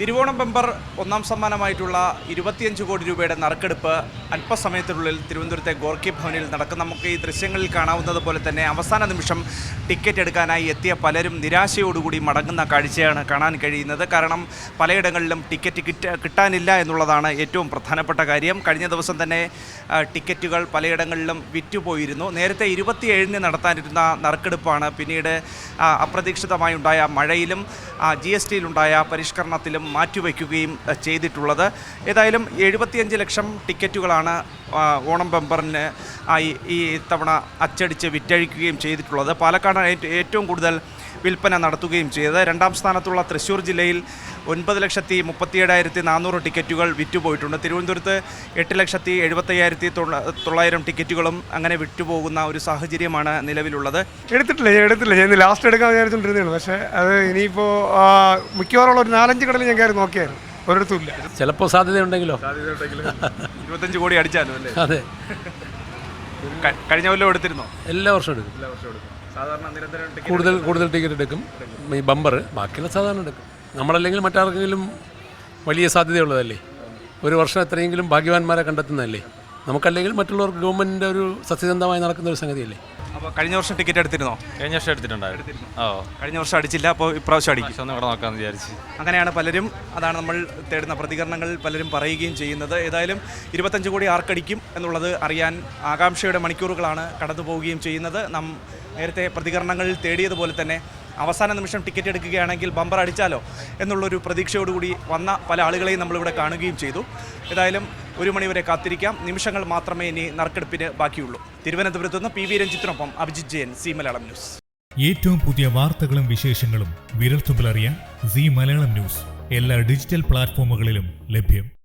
Thiruvonam bumper ഒന്നാം സമ്മാനമായിട്ടുള്ള ഇരുപത്തിയഞ്ച് കോടി രൂപയുടെ നറുക്കെടുപ്പ് അല്പസമയത്തിനുള്ളിൽ തിരുവനന്തപുരത്തെ ഗോർക്കി ഭവനിൽ നടക്കും. നമുക്ക് ഈ ദൃശ്യങ്ങളിൽ കാണാവുന്നത് പോലെ തന്നെ അവസാന നിമിഷം ടിക്കറ്റ് എടുക്കാനായി എത്തിയ പലരും നിരാശയോടുകൂടി മടങ്ങുന്ന കാഴ്ചയാണ് കാണാൻ കഴിയുന്നത്. കാരണം പലയിടങ്ങളിലും ടിക്കറ്റ് കിട്ട കിട്ടാനില്ല എന്നുള്ളതാണ് ഏറ്റവും പ്രധാനപ്പെട്ട കാര്യം. കഴിഞ്ഞ ദിവസം തന്നെ ടിക്കറ്റുകൾ പലയിടങ്ങളിലും വിറ്റുപോയിരുന്നു. നേരത്തെ ഇരുപത്തിയേഴിന് നടത്താനിരുന്ന നറുക്കെടുപ്പാണ് പിന്നീട് ആ, അപ്രതീക്ഷിതമായി ഉണ്ടായ മഴയിലും ജി എസ് ടിയിലുണ്ടായ പരിഷ്കരണത്തിലും മാറ്റിവെക്കുകയും ചെയ്തിട്ടുള്ളത്. ഏതായാലും എഴുപത്തിയഞ്ച് ലക്ഷം ടിക്കറ്റുകളാണ് ഓണം ബമ്പറിന് ആയി ഈ തവണ അച്ചടിച്ച് വിറ്റഴിക്കുകയും ചെയ്തിട്ടുള്ളത്. പാലക്കാട് ഏറ്റവും കൂടുതൽ വിൽപ്പന നടത്തുകയും ചെയ്തത്. രണ്ടാം സ്ഥാനത്തുള്ള തൃശ്ശൂർ ജില്ലയിൽ ഒൻപത് ലക്ഷത്തി മുപ്പത്തിയേഴായിരത്തി നാനൂറ് ടിക്കറ്റുകൾ വിറ്റുപോയിട്ടുണ്ട്. തിരുവനന്തപുരത്ത് എട്ട് ലക്ഷത്തി എഴുപത്തയ്യായിരത്തി തൊള്ള- തൊള്ളായിരം ടിക്കറ്റുകളും അങ്ങനെ വിറ്റുപോകുന്ന ഒരു സാഹചര്യമാണ് നിലവിലുള്ളത്. എടുത്തിട്ടില്ല ഞാൻ എടുത്തില്ല ഞാൻ ലാസ്റ്റ് എടുക്കാൻ വിചാരിച്ചുകൊണ്ടിരുന്നു പക്ഷേ അത് ഇനിയിപ്പോൾ മിക്കവാറും ഒരു നാലഞ്ച് കടലിൽ ഞാൻ കയറി നോക്കിയായിരുന്നു. ഒരിടത്തും ഇല്ല. ചിലപ്പോൾ സാധ്യതയുണ്ടെങ്കിലോ? ഇരുപത്തഞ്ച് കോടി അടിച്ചാലും അല്ലേ? അതെ. കഴിഞ്ഞ കൊല്ലം എടുത്തിരുന്നോ? എല്ലാ വർഷവും എടുക്കും. എല്ലാ വർഷവും എടുക്കും. സാധാരണ നിരന്തരം കൂടുതൽ കൂടുതൽ ടിക്കറ്റ് എടുക്കും. ഈ ബമ്പർ ബാക്കിയുള്ള സാധാരണ എടുക്കും. നമ്മളല്ലെങ്കിൽ മറ്റാർക്കെങ്കിലും വലിയ സാധ്യതയുള്ളതല്ലേ? ഒരു വർഷം എത്രയെങ്കിലും ഭാഗ്യവാന്മാരെ കണ്ടെത്തുന്നതല്ലേ? നമുക്കല്ലെങ്കിൽ മറ്റുള്ളവർക്ക് ഗവൺമെന്റിന്റെ ഒരു സത്യസന്ധമായി നടക്കുന്ന ഒരു സംഗതിയല്ലേ? അപ്പോൾ കഴിഞ്ഞ വർഷം ടിക്കറ്റ് എടുത്തിരുന്നോ? കഴിഞ്ഞ വർഷം എടുത്തിട്ടുണ്ടായിരുന്നു. ഓ. കഴിഞ്ഞ വർഷം അടിച്ചില്ല അപ്പോൾ ഇപ്രാവശ്യം അടിക്കും. ഒന്ന് ഇവിടെ നോക്കാമെന്ന് വിചാരിച്ച്. അങ്ങനെയാണ് പലരും അതാണ് നമ്മൾ തേടുന്ന പ്രതികരണങ്ങൾ പലരും പറയുകയും ചെയ്യുന്നത്. ഏതായാലും ഇരുപത്തഞ്ച് കോടി ആർക്കടിക്കും എന്നുള്ളത് അറിയാൻ ആകാംക്ഷയുടെ മണിക്കൂറുകളാണ് കടന്നു പോവുകയും ചെയ്യുന്നത്. നാം നേരത്തെ പ്രതികരണങ്ങൾ തേടിയതുപോലെ തന്നെ അവസാന നിമിഷം ടിക്കറ്റ് എടുക്കുകയാണെങ്കിൽ ബമ്പർ അടിച്ചാലോ എന്നുള്ളൊരു പ്രതീക്ഷയോടുകൂടി വന്ന പല ആളുകളെയും നമ്മളിവിടെ കാണുകയും ചെയ്തു. ഏതായാലും ഒരു മണിവരെ കാത്തിരിക്കാം. നിമിഷങ്ങൾ മാത്രമേ ഇനി നറുക്കെടുപ്പിന് ബാക്കിയുള്ളൂ. തിരുവനന്തപുരത്ത് നിന്ന് പി വി രഞ്ജിത്തിനൊപ്പം അഭിജിത് ജയൻ സി മലയാളം ന്യൂസ്. ഏറ്റവും പുതിയ വാർത്തകളും വിശേഷങ്ങളും വിരൽത്തുമ്പിലറിയാൻ സി മലയാളം ന്യൂസ്. എല്ലാ ഡിജിറ്റൽ പ്ലാറ്റ്ഫോമുകളിലും ലഭ്യം.